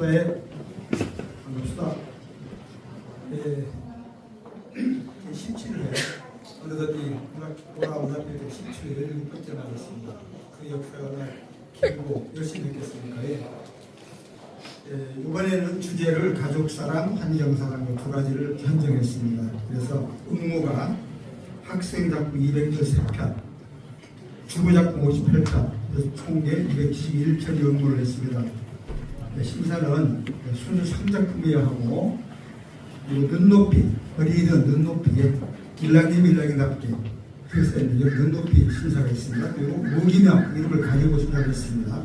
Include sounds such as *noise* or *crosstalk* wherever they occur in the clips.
수다에 반갑습니다. 예, 17회 어느덧 이 돌아오다 보니 17회를 6번째 나갔습니다. 그 역사가 길고 열심히 했겠습니까? 예. 예, 이번에는 주제를 가족사랑, 환경사랑 두 가지를 선정했습니다. 그래서 응모가 학생 작품 213편, 주부 작품 58편, 그래서 총계 291편이 응모를 했습니다. 네, 심사는 순수 3작품이어야 하고 그리고 눈높이, 어리든 눈높이에 일랑님 일랑이답게 그래서 눈높이 심사가 있습니다. 그리고 무기명 이름을 가지고 심사를 했습니다.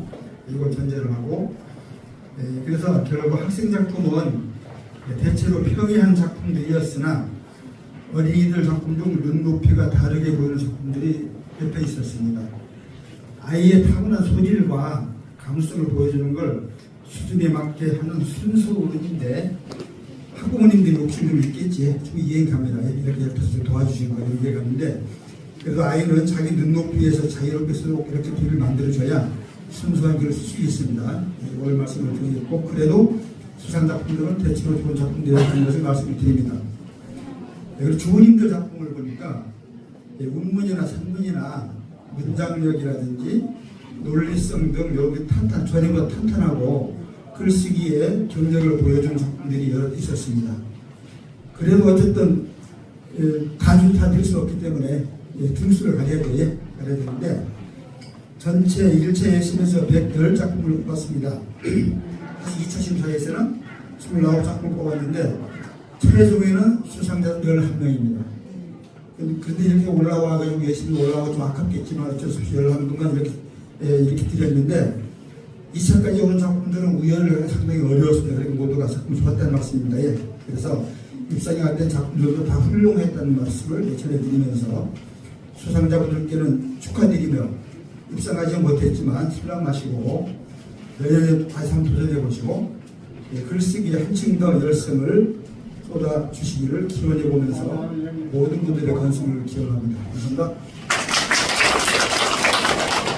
이걸 전제를 하고 네, 그래서 결국 학생 작품은 대체로 평이한 작품들이었으나 어린이들 작품 중 눈높이가 다르게 보이는 작품들이 몇편 있었습니다. 아이의 타고난 소질과 감수성을 보여주는 걸 수준에 맞게 하는 순수인데 학부모님들이 욕심 좀 있겠지. 좀 이해갑니다. 이렇게 옆에서 도와주시는 거 이해가는데 그래도 아이는 자기 눈높이에서 자유롭게 쓰도록 이렇게 글을 만들어줘야 순수한 글을 쓸 수 있습니다. 오늘 말씀을 드리겠고 그래도 수상 작품들은 대체로 좋은 작품들이라는 것을 말씀을 드립니다. 그리고 주부님들 작품을 보니까 예, 운문이나 산문이나 문장력이라든지 논리성 등 여기 탄탄 전에보다 탄탄하고 글쓰기에 경력을 보여준 작품들이 여러 있었습니다. 그래도 어쨌든 예, 다주타 될수 없기 때문에 예, 등수를 가려야 돼 가려야 되는데 전체 일체 예심에서 110작품을 뽑았습니다. *clears throat* 2차 심사에서는 29작품을 뽑았는데 최종에는 수상자 11명입니다. 그런데 이렇게 올라와가지고 열심히 올라와서 좀 아깝겠지만 어쩔 수 없이 11분간 이렇게, 예, 이렇게 드렸는데 2차까지 온 작품들은 우연을 상당히 어려웠습니다. 그리고 모두가 작품 좋았다는 말씀입니다. 예. 그래서 입상에 갈때 작품들도 다 훌륭했다는 말씀을 전해드리면서 수상자분들께는 축하드리며 입상하지 못했지만 신랑 마시고 내년에 다시 한번 도전해 보시고 예, 글쓰기에 한층 더 열성을 쏟아 주시기를 기원해 보면서 모든 분들의 건승을 기원합니다. 감사합니다.